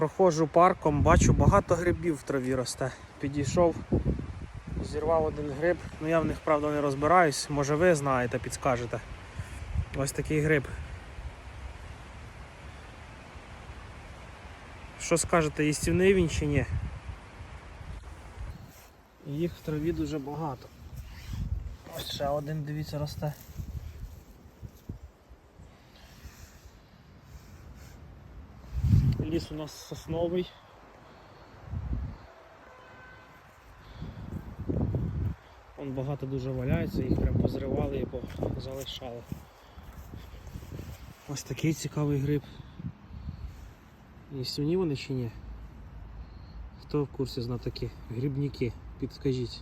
Проходжу парком, бачу багато грибів в траві росте. Підійшов, зірвав один гриб. Ну я в них правда не розбираюсь. Може ви знаєте, підскажете. Ось такий гриб. Що скажете, їстівний він чи ні? Їх в траві дуже багато. Ось ще один, дивіться, росте. Ліс у нас сосновий. Вон багато дуже валяється, їх прям позривали і залишали. Ось такий цікавий гриб. І Їстівні вони чи ні? Хто в курсі знатоки? Грибники, підскажіть.